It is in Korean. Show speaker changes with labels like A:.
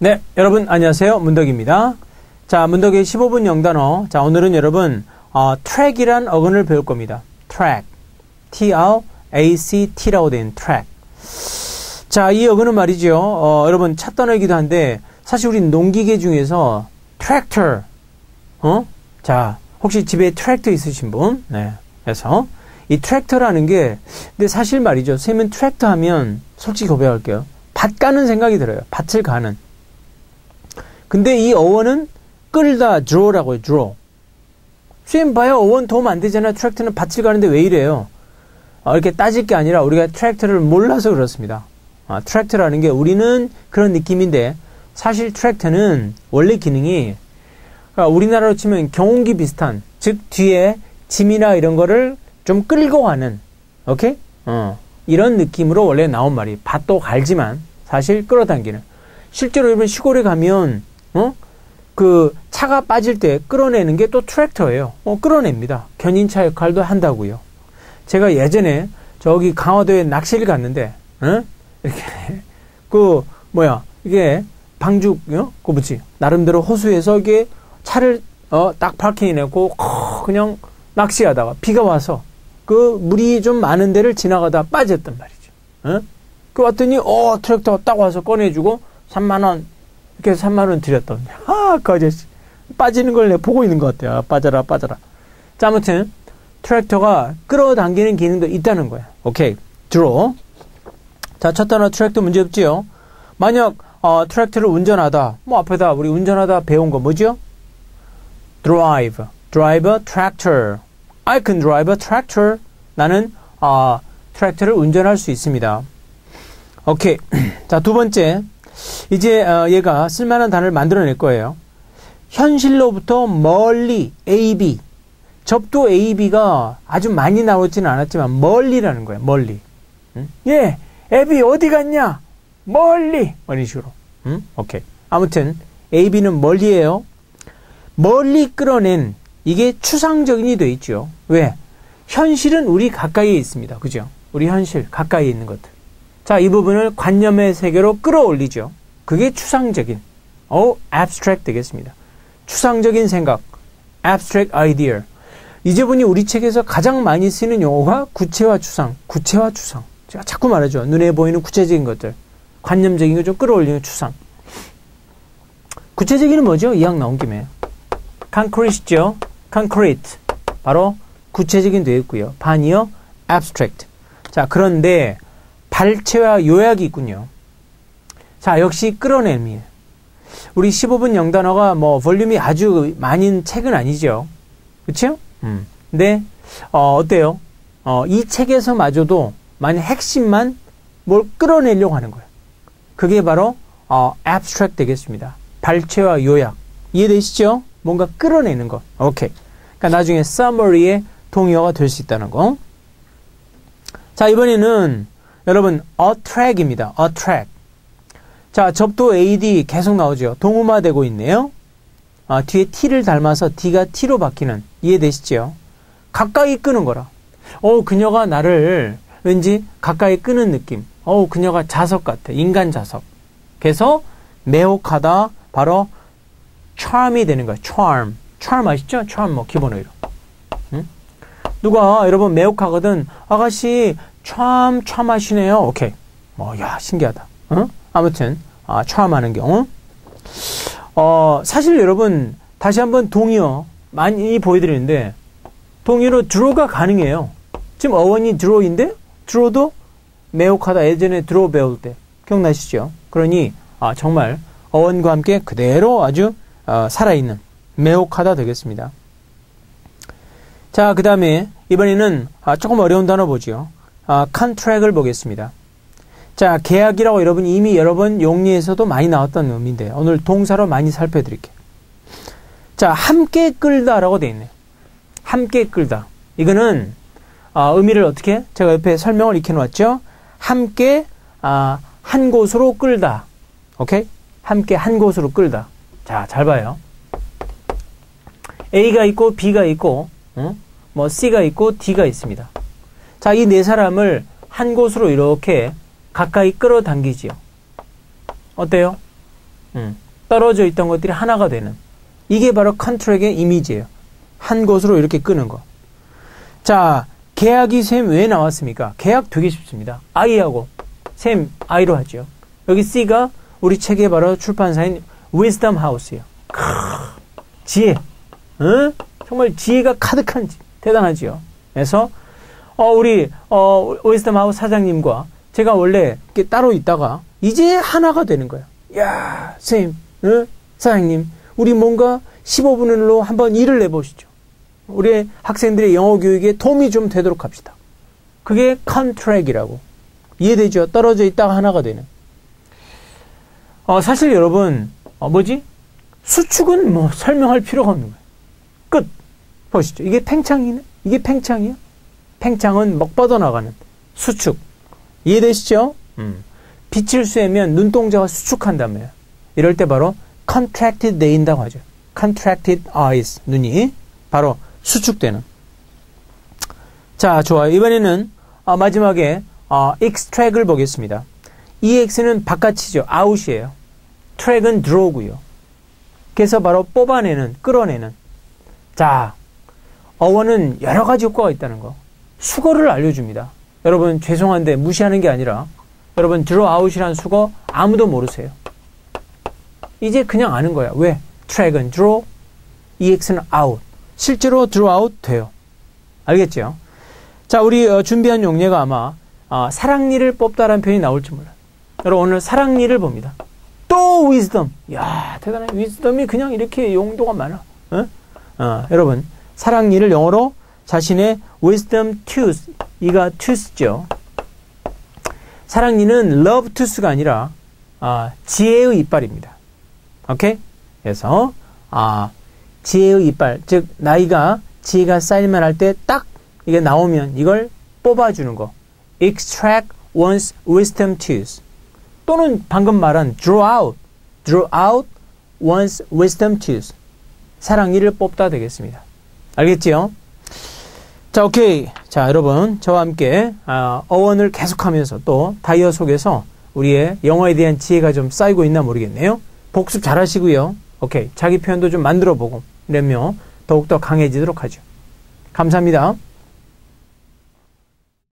A: 네, 여러분 안녕하세요. 문덕입니다. 자, 문덕의 15분 영단어. 자, 오늘은 여러분 어, 트랙이란 어근을 배울 겁니다. 트랙. T-R-A-C-T라고 된 트랙. 자, 이 어근은 말이죠. 어, 여러분 차 떠나기도 한데 사실 우리 농기계 중에서 트랙터 어? 자, 혹시 집에 트랙터 있으신 분? 네. 그래서 이 트랙터라는 게 근데 사실 말이죠. 쌤은 트랙터 하면 솔직히 고백할게요. 밭 가는 생각이 들어요. 밭을 가는. 근데 이 어원은 끌다 draw라고요. draw. 쌤 봐요. 어원 도움 안 되잖아요. 트랙터는 밭을 가는데 왜 이래요? 어, 이렇게 따질 게 아니라 우리가 트랙터를 몰라서 그렇습니다. 아, 트랙터라는 게 우리는 그런 느낌인데 사실 트랙터는 원래 기능이 그러니까 우리나라로 치면 경운기 비슷한 즉 뒤에 짐이나 이런 거를 좀 끌고 가는 오케이 어 이런 느낌으로 원래 나온 말이 밭도 갈지만 사실 끌어당기는 실제로 여러분 시골에 가면 어 그 차가 빠질 때 끌어내는 게 또 트랙터예요 어 끌어냅니다 견인차 역할도 한다고요 제가 예전에 저기 강화도에 낚시를 갔는데 어? 이렇게 그 뭐야 이게 방죽 어? 그 뭐지 나름대로 호수에서 이게 차를 어, 딱 파킹해놓고 그냥 낚시하다가 비가 와서 그 물이 좀 많은 데를 지나가다 빠졌단 말이죠. 어? 그 왔더니 어 트랙터가 딱 와서 꺼내주고 3만 원 이렇게 3만 원 드렸더니 아 그 아저씨 빠지는 걸 내가 보고 있는 것 같아요. 아, 빠져라 빠져라. 자 아무튼 트랙터가 끌어당기는 기능도 있다는 거야. 오케이 들어. 자 첫 단어 트랙터 문제 없지요. 만약 어, 트랙터를 운전하다 뭐 앞에다 우리 운전하다 배운 거 뭐죠? drive, drive a tractor. I can drive a tractor. 나는 아, 트랙터를 운전할 수 있습니다. 오케이. 자, 두 번째. 이제 어, 얘가 쓸만한 단어를 만들어낼 거예요. 현실로부터 멀리 A, B. 접도 A, B가 아주 많이 나오지는 않았지만 멀리라는 거예요. 멀리. 응? 예, 애비 어디 갔냐? 멀리. 뭐 이런 식으로. 응? 오케이. 아무튼 A, B는 멀리예요. 멀리 끌어낸 이게 추상적인이 돼 있죠. 왜? 현실은 우리 가까이에 있습니다. 그죠? 우리 현실 가까이에 있는 것들. 자, 이 부분을 관념의 세계로 끌어올리죠. 그게 추상적인, 어, abstract 되겠습니다. 추상적인 생각, abstract idea. 이제분이 우리 책에서 가장 많이 쓰는 용어가 구체화 추상, 구체화 추상. 제가 자꾸 말하죠. 눈에 보이는 구체적인 것들. 관념적인 거 좀 끌어올리는 추상. 구체적인은 뭐죠? 이학 나온 김에. concrete죠. concrete. 바로 구체적인 되어 있고요. 반이요. abstract. 자, 그런데 발췌와 요약이 있군요. 자, 역시 끌어내미. 우리 15분 영단어가 뭐 볼륨이 아주 많은 책은 아니죠. 그렇죠? 음. 근데 어, 어때요? 어, 이 책에서마저도 만약 핵심만 뭘 끌어내려고 하는 거예요. 그게 바로 어, abstract 되겠습니다. 발췌와 요약. 이해되시죠? 뭔가 끌어내는 것. 오케이. 그러니까 나중에 summary의 동의어가 될 수 있다는 거. 자, 이번에는 여러분 attract입니다. attract. 자, 접도 AD 계속 나오죠. 동음화되고 있네요. 아, 뒤에 T를 닮아서 D가 T로 바뀌는 이해되시죠? 가까이 끄는 거라. 어, 그녀가 나를 왠지 가까이 끄는 느낌. 어, 그녀가 자석 같아. 인간 자석. 그래서 매혹하다. 바로 charm이 되는 거야. charm. charm 아시죠? charm 뭐 기본어로. 응? 누가 여러분 매혹하거든. 아가씨 charm charm 하시네요. 오케이. 뭐 야, 신기하다. 응? 아무튼 아, charm 하는 경우. 어, 사실 여러분 다시 한번 동의어 많이 보여드리는데 동의어로 draw가 가능해요. 지금 어원이 draw인데 draw도 매혹하다 예전에 draw 배울 때 기억나시죠? 그러니 아, 정말 어원과 함께 그대로 아주 어, 살아있는 매혹하다 되겠습니다. 자, 그 다음에 이번에는 아, 조금 어려운 단어 보죠. 아, 컨트랙을 보겠습니다. 자, 계약이라고 여러분 이미 여러 번 용리에서도 많이 나왔던 의미인데 오늘 동사로 많이 살펴드릴게요. 자, 함께 끌다라고 되어 있네요. 함께 끌다. 이거는 아, 의미를 어떻게? 제가 옆에 설명을 익혀 놓았죠. 함께 아, 한 곳으로 끌다. 오케이? 함께 한 곳으로 끌다. 자, 잘 봐요. A가 있고 B가 있고 어? 뭐 C가 있고 D가 있습니다. 자, 이 네 사람을 한 곳으로 이렇게 가까이 끌어당기지요. 어때요? 음, 떨어져 있던 것들이 하나가 되는 이게 바로 컨트랙의 이미지예요. 한 곳으로 이렇게 끄는 거. 자, 계약이 샘왜 나왔습니까? 계약 되게 쉽습니다. I하고 샘 I로 하죠. 여기 C가 우리 책의 바로 출판사인 Wisdom House예요. 크, 지혜, 응? 정말 지혜가 가득한 대단하지요. 그래서 어, 우리 어, Wisdom House 사장님과 제가 원래 이렇게 따로 있다가 이제 하나가 되는 거예요. 야, 쌤, 응? 사장님, 우리 뭔가 15분으로 한번 일을 내보시죠. 우리 학생들의 영어 교육에 도움이 좀 되도록 합시다. 그게 컨트랙이라고. 이해되죠? 떨어져 있다가 하나가 되는. 어, 사실 여러분, 어, 뭐지? 수축은 뭐 설명할 필요가 없는 거예요. 끝. 보시죠. 이게 팽창이네? 이게 팽창이야? 팽창은 먹 뻗어나가는 수축. 이해되시죠? 음. 빛을 쐬면 눈동자가 수축한다며요. 이럴 때 바로 contracted 내인다고 하죠. contracted eyes, 눈이 바로 수축되는. 자, 좋아요. 이번에는 어, 마지막에 어, extract을 보겠습니다. ex는 바깥이죠. out이에요. 트랙은 draw고요. 그래서 바로 뽑아내는, 끌어내는. 자, 어원은 여러 가지 효과가 있다는 거. 수거를 알려줍니다. 여러분 죄송한데 무시하는 게 아니라 여러분 out이라는 수거 아무도 모르세요. 이제 그냥 아는 거야. 왜? 트랙은 draw, ex는 out. 실제로 out 돼요. 알겠죠? 자, 우리 어, 준비한 용례가 아마 어, 사랑니를 뽑다라는 표현이 나올지 몰라요. 여러분 오늘 사랑니를 봅니다. 또 wisdom. 야 대단해. wisdom이 그냥 이렇게 용도가 많아. 어? 어, 여러분 사랑니를 영어로 자신의 wisdom tooth, 이가 tooth죠. 사랑니는 love tooth가 아니라 아, 지혜의 이빨입니다. 오케이? 그래서 아, 지혜의 이빨, 즉 나이가 지혜가 쌓일만 할 때 딱 이게 나오면 이걸 뽑아주는 거. extract one's wisdom tooth. 또는 방금 말한 draw out, draw out one's wisdom tooth. 사랑니를 뽑다 되겠습니다. 알겠지요? 자, 오케이. 자, 여러분, 저와 함께 아, 어원을 계속하면서 또 다이어 속에서 우리의 영어에 대한 지혜가 좀 쌓이고 있나 모르겠네요. 복습 잘 하시고요. 오케이. 자기 표현도 좀 만들어 보고, 이러면 더욱더 강해지도록 하죠. 감사합니다.